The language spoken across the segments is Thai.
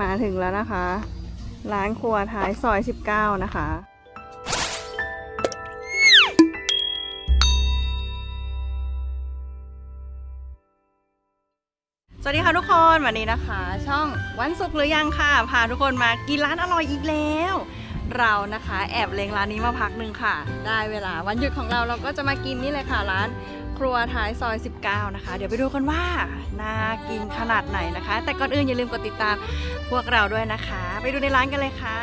มาถึงแล้วนะคะ ร้านครัวท้ายซอย 19 นะคะ สวัสดีค่ะทุกคนวันนี้นะคะ ช่องวันศุกร์หรือยังค่ะ พาทุกคนมากินร้านอร่อยอีกแล้ว เรานะคะ แอบเลงร้านนี้มาพักหนึ่งค่ะ ได้เวลาวันหยุดของเราเราก็จะมากินนี่เลยค่ะร้าน ครัวท้ายซอย 19 นะคะ เดี๋ยวไปดูกันว่า น่ากินขนาดไหนนะคะ แต่ก่อนอื่นอย่าลืมกดติดตามพวกเราด้วยนะคะ ไปดูในร้านกันเลยค่ะ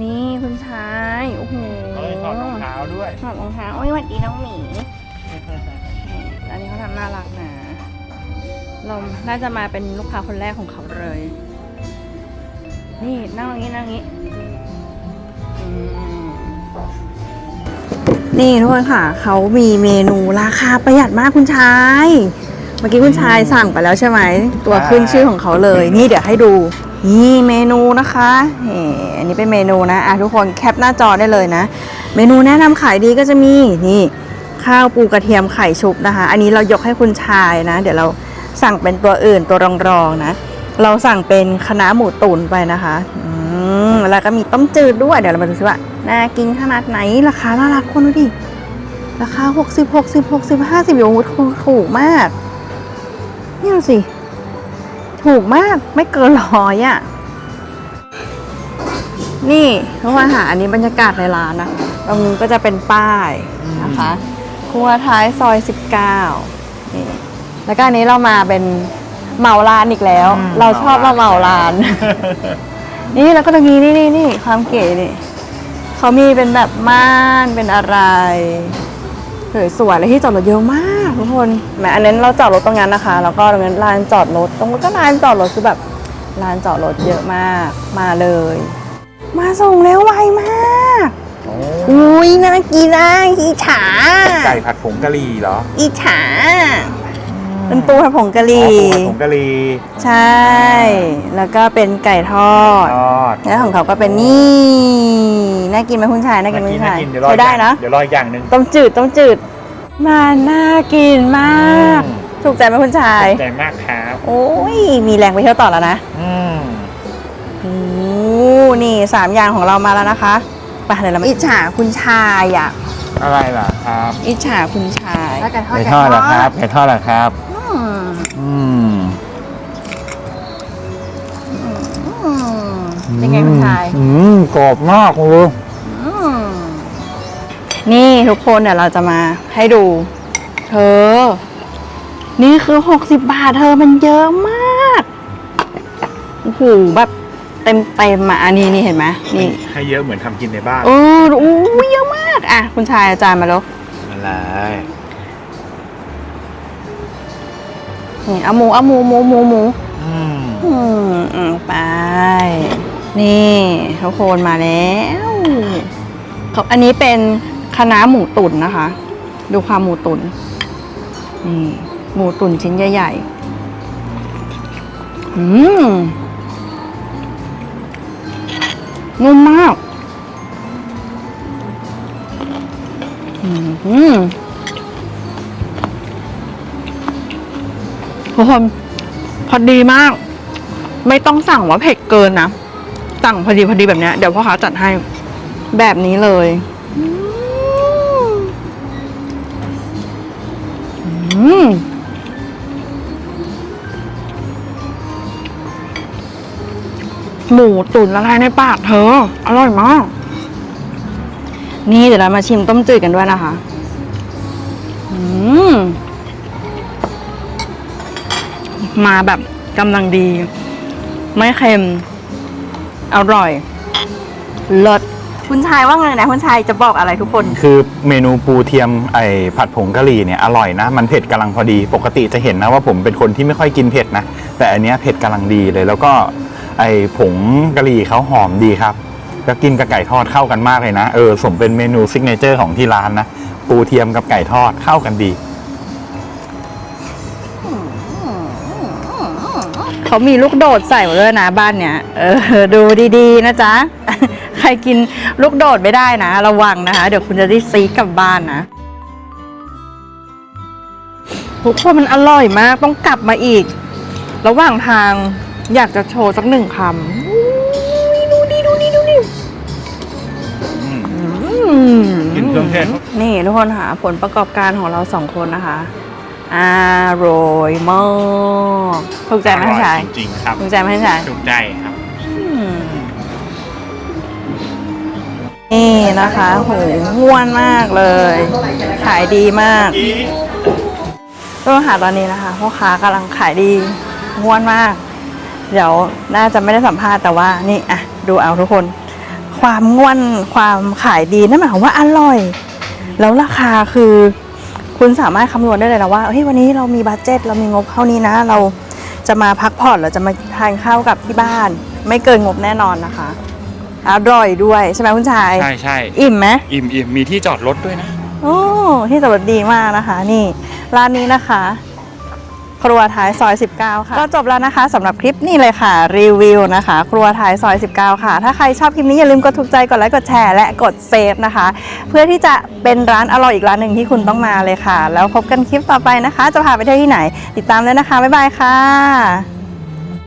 นี่คุณชาย โอ้โหเฮ้ยถอดรองเท้าด้วยถอดรองเท้าโอ้ยสวัสดีน้องหมีอันนี้เขาทำน่ารักนะ เราน่าจะมาเป็นลูกค้าคนแรกของเขาเลย นี่นั่งตรงนี้นั่งตรงนี้อืมนี่ทุกคนค่ะ เขามีเมนูราคาประหยัดมากคุณชาย เมื่อกี้คุณชายสั่งไปแล้วใช่ไหม ตัวขึ้นชื่อของเขาเลย นี่เดี๋ยวให้ดู นี่เมนูนะคะนี่อันนี้เป็นเมนูนะอะทุกคนแคปหน้าจอได้เลยนะ เมนูแนะนำขายดีก็จะมีนี่ข้าวปูกระเทียมไข่ชุบนะคะ อันนี้เรายกให้คุณชายนะ เดี๋ยวเรา สั่งเป็นตัวอื่นตัวรองๆนะ เราสั่งเป็นคณะน้าหมูตุ๋นไปนะคะอืมแล้วก็มีต้มจืดด้วยเดี๋ยวเรามาดูซิว่าน่ากินขนาดไหนราคาน่ารักคนดูดิราคา 60 60 60 50อยู่ถูกถูกมากนี่ดูสิ ถูกมากไม่เกินร้อยอะ่ะ นี่ทุกคนค่ะอันนี้บรรยากาศในร้านนะคะตรงนี้ก็จะเป็นป้ายนะคะ ครัวท้ายซอย 19นี่ แล้วก็อันนี้เรามาเป็นเหมาร้านอีกแล้ว อืม เราชอบมาเหเหมามาร้าร้านนนี่แล้วก็ตรงนี้นี่นี่นี่ความเก๋นี่เขามีเป็นแบบม่านเป็นอะไรสวยๆแล้วที่จอดรถเยอะมากทุกคนแหมอันนั้นเราจอดรถตรงนั้นนะคะ แล้วก็ตรงนั้นลานจอดรถตรงนั้นก็ลานจอดรถคือแบบลานจอดรถเยอะมากมาเลย มาส่งแล้วไวมากโอ้อุ้ยน่ากินนะอีฉาไก่ผัดผงกะหรี่เหรออีฉา เป็นปูผัดผงกะหอ๋อรี่ปูผัดผงกะหรี่ใช่ แล้วก็เป็นไก่ทอด ทอดแล้วของเขาก็เป็นนี่น่ากินไหมคุณชายน่ากินไหมคุณชายเดี๋ยวรอใช้อีกได้อย่างนะเดี๋ยวรออีกอย่างหนึ่ง ต้มจืดต้มจืดมาน่ากินมาก อืม ถูกใจไหมคุณชายใจมากครับโอ้ยมีแรงไปเที่ยวต่อแล้วนะอืมโอ้นี่สามอย่างของเรามาแล้วนะคะไปเดี๋ยวเรามาอิจฉาคุณชายอะอะไรล่ะครับอิจฉาคุณชายแล้วกันทอดไก่ทอดเหรอครับไก่ทอดเหรอครับ เป็นไงคุณชาย อืมกรอบมากเลยอืมนี่ทุกคนเดี๋ยวเราจะมาให้ดู เธอ นี่คือ60บาทเธอมันเยอะมากโอ้โหแบบเต็มเต็มๆอะอันนี้นี่เห็นไหมนี่ให้เยอะเหมือนทำกินในบ้านเออโอ้ยเยอะมาก อะ คุณชายอาจารย์มาแล้วอะไรนี่เอาหมูเอาหมูหมูหมูหมูอืมอืมอืมไป นี่ทุกคนมาแล้วเขาอันนี้เป็นคณะหมูตุ๋นนะคะ ดูความหมูตุ๋นนี่หมูตุ๋นชิ้นใหญ่ๆอืมนุ่มมากอืมอืมทุกคนพอดีมาก ไม่ต้องสั่งว่าเผ็ดเกินนะ สั่งพอดีพอดีแบบเนี้ยเดี๋ยวพ่อค้าจัดให้แบบนี้เลยอืมหมูตุ๋นละลายในปากเธอ อร่อยมาก นี่เดี๋ยวเรามาชิมต้มจืดกันด้วยนะคะ อืม มาแบบกำลังดี ไม่เค็ม อร่อยเลิศคุณชายว่าไงนะคุณชายจะบอกอะไรทุกคน คือเมนูปูเทียมไอผัดผงกะหรี่เนี่ยอร่อยนะ มันเผ็ดกำลังพอดี ปกติจะเห็นนะว่าผมเป็นคนที่ไม่ค่อยกินเผ็ดนะ แต่อันเนี้ยเผ็ดกำลังดีเลย แล้วก็ไอผงกะหรี่เขาหอมดีครับ แล้วกินกับไก่ทอดเข้ากันมากเลยนะ เออสมเป็นเมนูซิกเนเจอร์ของที่ร้านนะ ปูเทียมกับไก่ทอดเข้ากันดี เขามีลูกโดดใส่มาด้วยนะบ้านเนี้ยเออดูดีๆนะจ๊ะ ใครกินลูกโดดไม่ได้นะ ระวังนะคะ เดี๋ยวคุณจะได้ซีดกลับบ้านนะทุกคนมันอร่อยมากต้องกลับมาอีก ระหว่างทางอยากจะโชว์สักหนึ่งคำดูดิดูดิดูดิอืมอืมกินเครื่องเทศครับนี่ทุกคนค่ะผลประกอบการของเราสองคนนะคะ อร่อยมากถูกใจไหมอร่อยชายจริงๆครับถูกใจไหมชายถูกใจครับ อืมนี่นะคะโหห้วนมากเลย ขายดีมากทุกคนค่ะตอนนี้นะคะพ่อค้ากำลังขายดีห้วนมาก เดี๋ยวน่าจะไม่ได้สัมภาษณ์แต่ว่านี่อะดูเอาทุกคน ความง่วนความขายดีนั่นหมายความว่าอร่อย แล้วราคาคือ คุณสามารถคำนวณได้เลยนะว่าเฮ้ยวันนี้เรามีบัตเจ็ตเรามีงบเท่านี้นะ เราจะมาพักผ่อนเราจะมาทานข้าวกับที่บ้าน ไม่เกินงบแน่นอนนะคะอร่อยด้วยใช่ไหมคุณชายใช่ใช่อิ่มไหมอิ่มอิ่มมีที่จอดรถด้วยนะโอ้ที่จอดรถดีมากนะคะ นี่ร้านนี้นะคะ ครัวท้ายซอย 19 ค่ะ ก็จบแล้วนะคะสำหรับคลิปนี้เลยค่ะ รีวิวนะคะ ครัวท้ายซอย 19 ค่ะ ถ้าใครชอบคลิปนี้อย่าลืมกดถูกใจกดไลค์กดแชร์และกดเซฟนะคะ เพื่อที่จะเป็นร้านอร่อยอีกร้านหนึ่งที่คุณต้องมาเลยค่ะ แล้วพบกันคลิปต่อไปนะคะ จะพาไปเที่ยวที่ไหน ติดตามเลยนะคะบ๊ายบายค่ะ